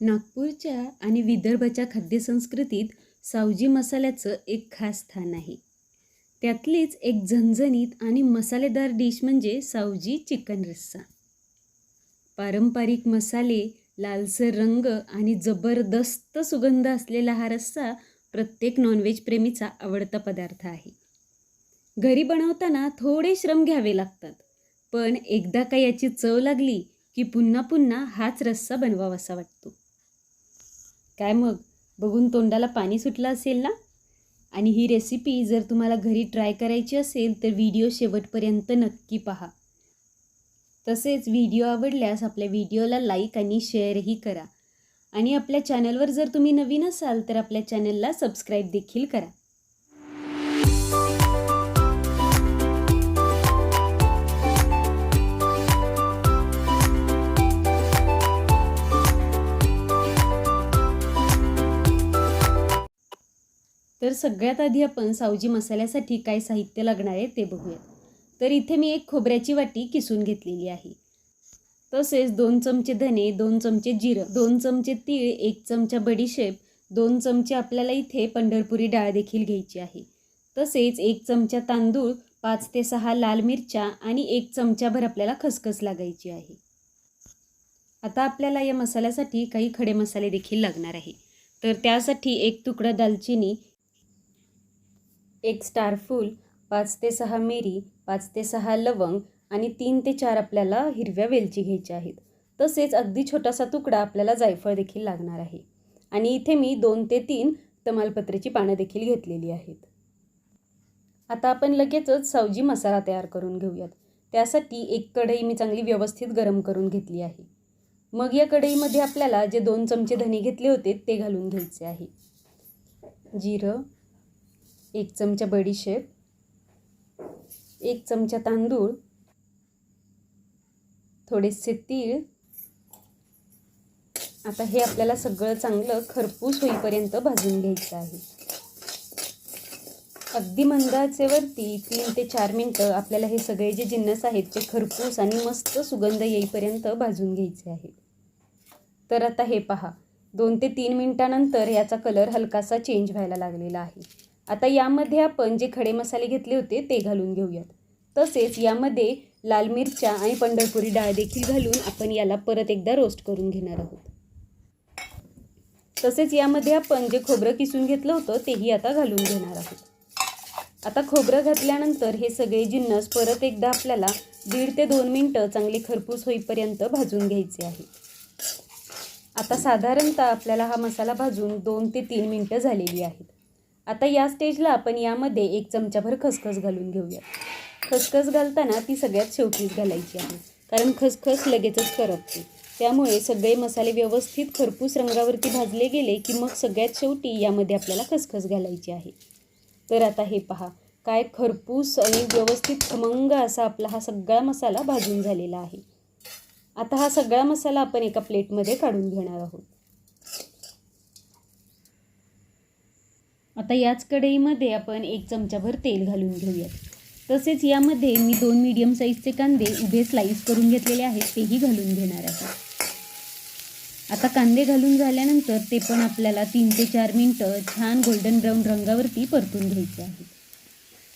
नागपूरच्या आणि विदर्भाच्या खाद्यसंस्कृतीत सावजी मसाल्याचं एक खास स्थान आहे. त्यातलीच एक झणझणीत आणि मसालेदार डिश म्हणजे सावजी चिकन रस्सा. पारंपरिक मसाले लालसर रंग आणि जबरदस्त सुगंध असलेला हा रस्सा प्रत्येक नॉनव्हेज प्रेमीचा आवडता पदार्थ आहे. घरी बनवताना थोडे श्रम घ्यावे लागतात पण एकदा का याची चव लागली की पुन्हा पुन्हा हाच रस्सा बनवावासा वाटतो. काय मग? बघून तोंडाला पाणी सुटलं असेल ना? आणि ही रेसिपी जर तुम्हाला घरी ट्राय करायची असेल तर व्हिडिओ शेवटपर्यंत नक्की पहा. तसेच व्हिडिओ आवडल्यास आपल्या व्हिडिओला लाईक आणि शेअरही करा. आणि आपल्या चॅनलवर जर तुम्ही नवीन असाल तर आपल्या चॅनलला सबस्क्राईब देखील करा. तर सगळ्यात आधी आपण सावजी मसाल्यासाठी काय साहित्य लागणार आहे ते बघूयात. तर इथे मी एक खोबऱ्याची वाटी किसून घेतलेली आहे. तसेच दोन चमचे धने दोन चमचे जिरं दोन चमचे तीळ एक चमचा बडीशेप दोन चमचे आपल्याला इथे पंढरपुरी डाळ देखील घ्यायची आहे. तसेच एक चमचा तांदूळ पाच ते सहा लाल मिरच्या आणि एक चमचाभर आपल्याला खसखस लागायची आहे. आता आपल्याला या मसाल्यासाठी काही खडे मसाले देखील लागणार आहे. तर त्यासाठी एक तुकडा दालचिनी एक स्टारफूल पाच ते सहा मिरी पाच ते सहा लवंग आणि तीन ते चार आपल्याला हिरव्या वेलची घ्यायच्या आहेत. तसेच अगदी छोटासा तुकडा आपल्याला जायफळ देखील लागणार आहे. आणि इथे मी दोन ते तीन तमालपत्रेची पानं देखील घेतलेली आहेत. आता आपण लगेचच सावजी मसाला तयार करून घेऊयात. त्यासाठी एक कढई मी चांगली व्यवस्थित गरम करून घेतली आहे. मग या कढईमध्ये आपल्याला जे दोन चमचे धने घेतले होते ते घालून घ्यायचे आहे. जिरं एक चमचा बडीशेप एक चमचा तांदूळ थोडेसे तीळ. आता हे आपल्याला सगळं चांगलं खरपूस होईपर्यंत भाजून घ्यायचं आहे. अगदी मंदाचेवरती तीन ते चार मिनटं आपल्याला हे सगळे जे जिन्नस आहेत ते खरपूस आणि मस्त सुगंध येईपर्यंत भाजून घ्यायचे आहे. तर आता हे पहा दोन ते तीन मिनटानंतर याचा कलर हलकासा चेंज व्हायला लागलेला आहे. आता यामध्ये आपण जे खडे मसाले घेतले होते ते घालून घेऊयात. तसेच यामध्ये लाल मिरच्या आणि पंढरपुरी डाळ देखील घालून आपण याला परत एकदा रोस्ट करून घेणार आहोत. तसेच यामध्ये आपण जे खोबरं किसून घेतलं होतं तेही आता घालून घेणार आहोत. आता खोबरं घातल्यानंतर हे सगळे जिन्नस परत एकदा आपल्याला दीड ते दोन मिनटं चांगले खरपूस होईपर्यंत भाजून घ्यायचे आहे. आता साधारणतः आपल्याला हा मसाला भाजून दोन ते तीन मिनटं झालेली आहेत. आता या स्टेजला आपण यामध्ये एक चमचाभर खसखस घालून घेऊया. खसखस घालताना ती सगळ्यात शेवटीच घालायची आहे. कारण खसखस लगेचच करपते. त्यामुळे सगळे मसाले व्यवस्थित खरपूस रंगावरती भाजले गेले की मग सगळ्यात शेवटी यामध्ये आपल्याला खसखस घालायची आहे. तर आता हे पहा. काय खरपूस आणि व्यवस्थित खमंग असा आपला हा सगळा मसाला भाजून झालेला आहे. आता हा सगळा मसाला आपण एका प्लेटमध्ये काढून घेणार आहोत. आता याच कढईमध्ये आपण एक चमचाभर तेल घालून घेऊयात. तसेच यामध्ये मी दोन मीडियम साईजचे कांदे उभे स्लाईस करून घेतलेले आहेत तेही घालून घेणार आहे. आता कांदे घालून झाल्यानंतर ते पण आपल्याला तीन ते चार मिनटं छान गोल्डन ब्राऊन रंगावरती परतून घ्यायचे आहे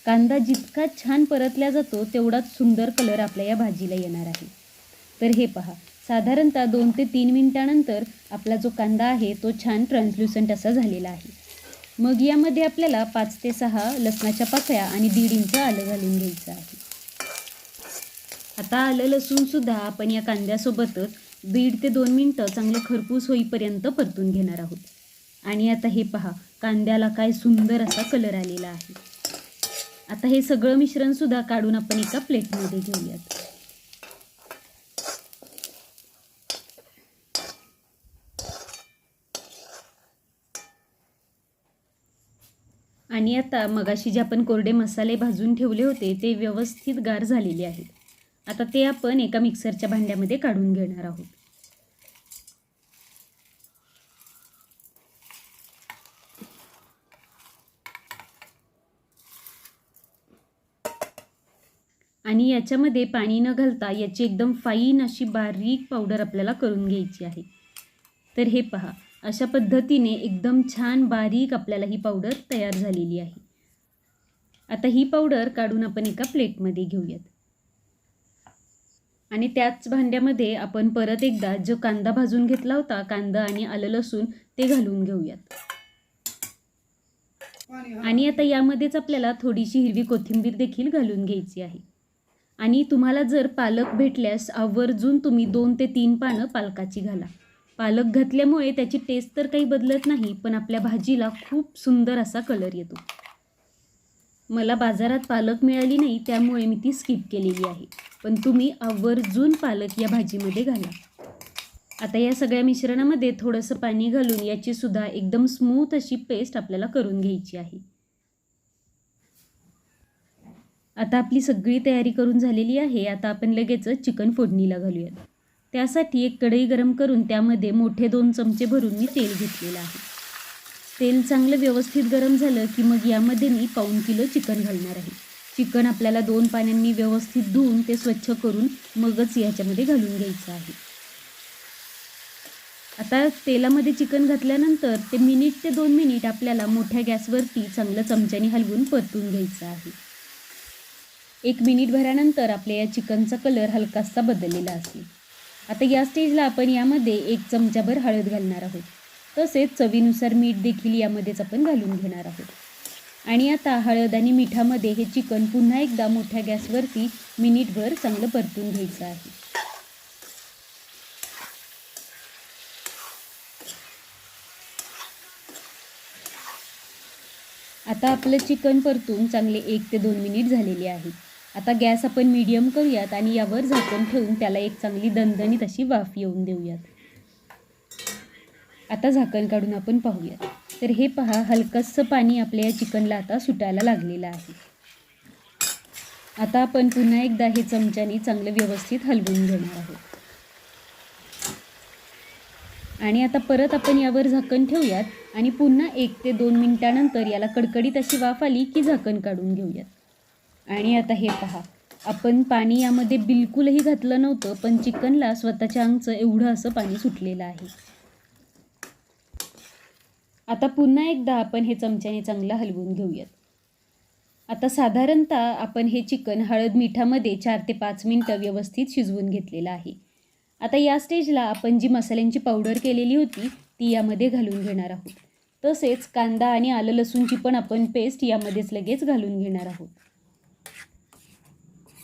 कांदा जितका छान परतला जातो तेवढाच सुंदर कलर आपल्या या भाजीला येणार आहे. तर हे पहा साधारणतः दोन ते तीन मिनटानंतर आपला जो कांदा आहे तो छान ट्रान्सल्युसंट असा झालेला आहे. मग यामध्ये आपल्याला पाच ते सहा लसणाच्या पाकळ्या आणि दीड इंच आलं घालून घ्यायचं आहे. आता आलं लसूणसुद्धा आपण या कांद्यासोबतच दीड ते दोन मिनटं चांगलं खरपूस होईपर्यंत परतून घेणार आहोत. आणि आता हे पहा कांद्याला काय सुंदर असा कलर आलेला आहे. आता हे सगळं मिश्रणसुद्धा काढून आपण एका प्लेटमध्ये घेऊयात. आणि आता मगाशी जे आपण कोरडे मसाले भाजून ठेवले होते ते व्यवस्थित गार झालेले आहेत. आता ते आपण एका मिक्सरच्या भांड्यामध्ये काढून घेणार आहोत. आणि याच्यामध्ये पाणी न घालता याची एकदम फाईन अशी बारीक पावडर आपल्याला करून घ्यायची आहे. तर हे पहा अशा पद्धतीने एकदम छान बारीक आपल्याला ही पावडर तयार झालेली आहे. आता ही पावडर काढून आपण एका प्लेटमध्ये घेऊयात. आणि त्याच भांड्यामध्ये आपण परत एकदा जो कांदा भाजून घेतला होता कांदा आणि आलं लसूण ते घालून घेऊयात. आणि आता यामध्येच आपल्याला थोडीशी हिरवी कोथिंबीर देखील घालून घ्यायची आहे. आणि तुम्हाला जर पालक भेटल्यास आवर्जून तुम्ही दोन ते तीन पानं पालकाची घाला. पालक घातल्यामुळे त्याची टेस्ट तर काही बदलत नाही पण आपल्या भाजीला खूप सुंदर असा कलर येतो. मला बाजारात पालक मिळाली नाही त्यामुळे मी ती स्किप केलेली आहे. पण तुम्ही आवर्जून पालक या भाजीमध्ये घाला. आता या सगळ्या मिश्रणामध्ये थोडंसं पाणी घालून याची सुद्धा एकदम स्मूथ अशी पेस्ट आपल्याला करून घ्यायची आहे. आता आपली सगळी तयारी करून झालेली आहे आता आपण लगेचच चिकन फोडणीला घालूयात. त्यासाठी एक कढई गरम करून त्यामध्ये मोठे दोन चमचे भरून मी तेल घेतलेलं आहे. तेल चांगलं व्यवस्थित गरम झालं की मग यामध्ये मी पाऊण किलो चिकन घालणार आहे. चिकन आपल्याला दोन पाण्यांनी व्यवस्थित धुवून ते स्वच्छ करून मगच याच्यामध्ये घालून घ्यायचं आहे. आता तेलामध्ये चिकन घातल्यानंतर ते मिनिट ते दोन मिनिट आपल्याला मोठ्या गॅसवरती चांगलं चमच्याने हलवून परतून घ्यायचं आहे. एक मिनिट भरानंतर आपल्या या चिकनचा कलर हलकासा बदललेला असेल. आता या स्टेजला आपण यामध्ये एक चमचाभर हळद घालणार आहोत. तसेच चवीनुसार मीठ देखील यामध्येच आपण घालून घेणार आहोत. आणि आता हळद आणि मिठामध्ये हे चिकन पुन्हा एकदा मोठ्या गॅसवरती मिनिटभर चांगलं परतून घ्यायचं आहे. आता आपलं चिकन परतून चांगले एक ते दोन मिनिट झालेले आहेत आता गॅस आपण मीडियम करूयात आणि यावर झाकण ठेवून त्याला एक चांगली दणदणीत अशी वाफ येऊन देऊयात. आता झाकण काढून आपण पाहूयात. तर हे पहा हलकंसं पाणी आपल्या या चिकनला आता सुटायला लागलेलं आहे. आता आपण पुन्हा एकदा हे चमच्याने चांगलं व्यवस्थित हलवून घेणार आहोत. आणि आता परत आपण यावर झाकण ठेवूयात आणि पुन्हा एक ते दोन मिनिटानंतर याला कडकडीत अशी वाफ आली की झाकण काढून घेऊयात. आणि आता हे पहा. आपण पाणी यामध्ये बिलकुलही घातलं नव्हतं पण चिकनला स्वतःच्या अंगचं एवढं असं पाणी सुटलेलं आहे. आता पुन्हा एकदा आपण हे चमच्याने चांगलं हलवून घेऊयात. आता साधारणतः आपण हे चिकन हळद मिठामध्ये चार ते पाच मिनटं व्यवस्थित शिजवून घेतलेलं आहे. आता या स्टेजला आपण जी मसाल्यांची पावडर केलेली होती ती यामध्ये घालून घेणार आहोत. तसेच कांदा आणि आलं लसूणची पण आपण पेस्ट यामध्येच लगेच घालून घेणार आहोत.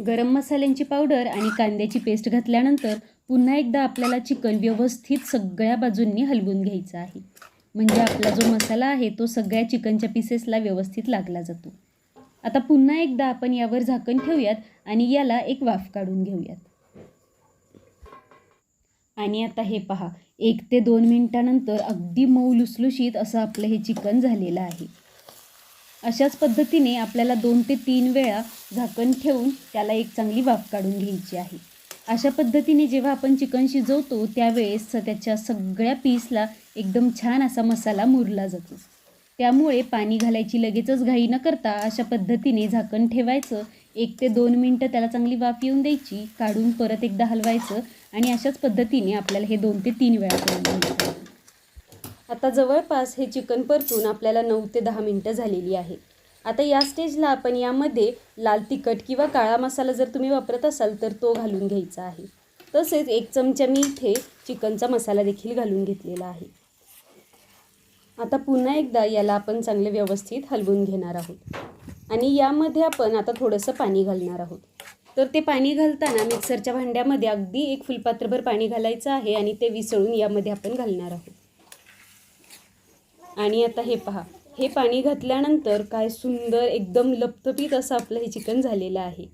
गरम मसाल्यांची पावडर आणि कांद्याची पेस्ट घातल्यानंतर पुन्हा एकदा आपल्याला चिकन व्यवस्थित सगळ्या बाजूंनी हलवून घ्यायचं आहे. म्हणजे आपला जो मसाला आहे तो सगळ्या चिकनच्या पीसेसला व्यवस्थित लागला जातो. आता पुन्हा एकदा आपण यावर झाकण ठेवूयात आणि याला एक वाफ काढून घेऊयात. आणि आता हे पहा एक ते दोन मिनिटानंतर अगदी मऊ लुसलुशीत असं आपलं हे चिकन झालेलं आहे. अशाच पद्धतीने आपल्याला दोन ते तीन वेळा झाकण ठेवून त्याला एक चांगली वाफ काढून घ्यायची आहे. अशा पद्धतीने जेव्हा आपण चिकन शिजवतो त्यावेळेस त्याच्या सगळ्या पीसला एकदम छान असा मसाला मुरला जातो. त्यामुळे पाणी घालायची लगेचच घाई न करता अशा पद्धतीने झाकण ठेवायचं. एक ते दोन मिनटं त्याला चांगली वाफ येऊन द्यायची काढून परत एकदा हलवायचं आणि अशाच पद्धतीने आपल्याला हे दोन ते तीन वेळा करून घ्यायचं. आता जवळपास हे चिकन परतून आपल्याला नऊ ते दहा मिनटं झालेली आहे. आता या स्टेजला आपण यामध्ये लाल तिखट किंवा काळा मसाला जर तुम्ही वापरत असाल तर तो घालून घ्यायचा आहे. तसेच एक चमचा मी इथे चिकनचा मसाला देखील घालून घेतलेला आहे. आता पुन्हा एकदा याला आपण चांगले व्यवस्थित हलवून घेणार आहोत. आणि यामध्ये आपण आता थोडंसं पाणी घालणार आहोत. तर ते पाणी घालताना मिक्सरच्या भांड्यामध्ये अगदी एक फुलपात्रभर पाणी घालायचं आहे आणि ते विसळून यामध्ये आपण घालणार आहोत. आणि आता हे पहा. हे पाणी घातल्यानंतर काय सुंदर एकदम लपतपीत असं आपलं हे चिकन झालेलं आहे.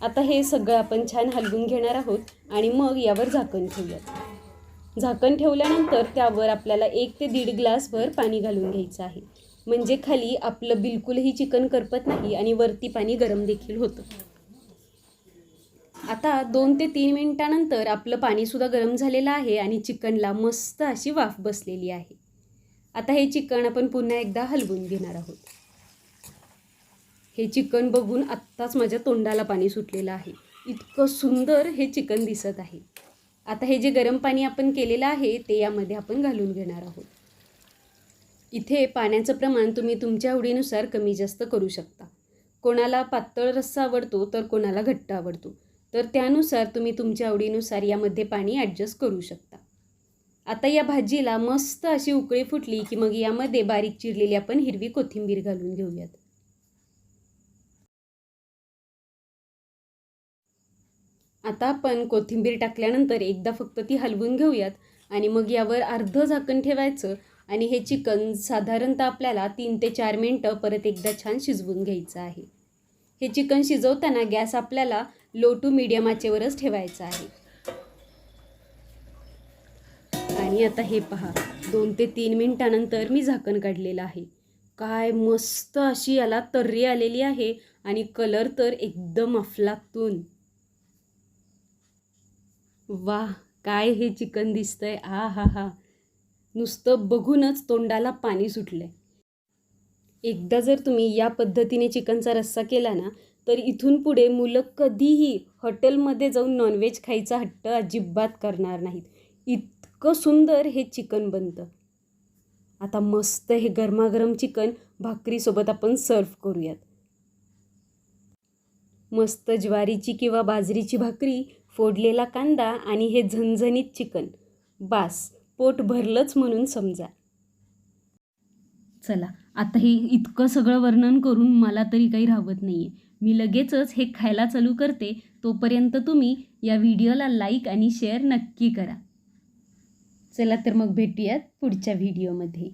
आता हे सगळं आपण छान हलवून घेणार आहोत आणि मग यावर झाकण ठेवूयात. झाकण ठेवल्यानंतर त्यावर आपल्याला एक ते दीड ग्लासभर पाणी घालून घ्यायचं आहे. म्हणजे खाली आपलं बिलकुलही चिकन करपत नाही आणि वरती पाणी गरम देखील होतं. आता दोन ते तीन मिनिटानंतर आपलं पाणीसुद्धा गरम झालेलं आहे आणि चिकनला मस्त अशी वाफ बसलेली आहे. आता हे चिकन आपण पुन्हा एकदा हलवून घेणार आहोत. हे चिकन बघून आत्ताच माझ्या तोंडाला पाणी सुटलेलं आहे. इतकं सुंदर हे चिकन दिसत आहे. आता हे जे गरम पाणी आपण केलेलं आहे ते यामध्ये आपण घालून घेणार आहोत. इथे पाण्याचं प्रमाण तुम्ही तुमच्या आवडीनुसार कमी जास्त करू शकता. कोणाला पातळ रस्सा आवडतो तर कोणाला घट्ट आवडतो. तर त्यानुसार तुम्ही तुमच्या आवडीनुसार यामध्ये पाणी ॲडजस्ट करू शकता. आता या भाजीला मस्त अशी उकळी फुटली की मग यामध्ये बारीक चिरलेली आपण हिरवी कोथिंबीर घालून घेऊयात. आता आपण कोथिंबीर टाकल्यानंतर एकदा फक्त ती हलवून घेऊयात आणि मग यावर अर्धं झाकण ठेवायचं आणि हे चिकन साधारणतः आपल्याला तीन ते चार मिनटं परत एकदा छान शिजवून घ्यायचं आहे. हे चिकन शिजवताना गॅस आपल्याला लो टू मिडियम आचेवरच ठेवायचा आहे. आणि आता हे पहा दोन ते तीन मिनटानंतर मी झाकण काढलेलं आहे. काय मस्त अशी याला तर्री आलेली आहे आणि कलर तर एकदम अफलातून. वाह काय हे चिकन दिसतंय. आ हा हा. नुसतं बघूनच तोंडाला पाणी सुटलंय. एकदा जर तुम्ही या पद्धतीने चिकनचा रस्सा केला ना तर इथून पुढे मुलं कधीही हॉटेलमध्ये जाऊन नॉनव्हेज खायचा हट्ट अजिबात करणार नाहीत. इतकं सुंदर हे चिकन बनतं. आता मस्त हे गरमागरम चिकन भाकरीसोबत आपण सर्व करूयात. मस्त ज्वारीची किंवा बाजरीची भाकरी फोडलेला कांदा आणि हे झणझणीत चिकन. बास पोट भरलंच म्हणून समजा. चला आता हे इतकं सगळं वर्णन करून मला तरी काही राहत नाही आहे मी लगेचच हे खायला चालू करते. तोपर्यंत तुम्ही या व्हिडिओला लाईक आणि शेअर नक्की करा. चला तर मग भेटूयात पुढच्या व्हिडिओमध्ये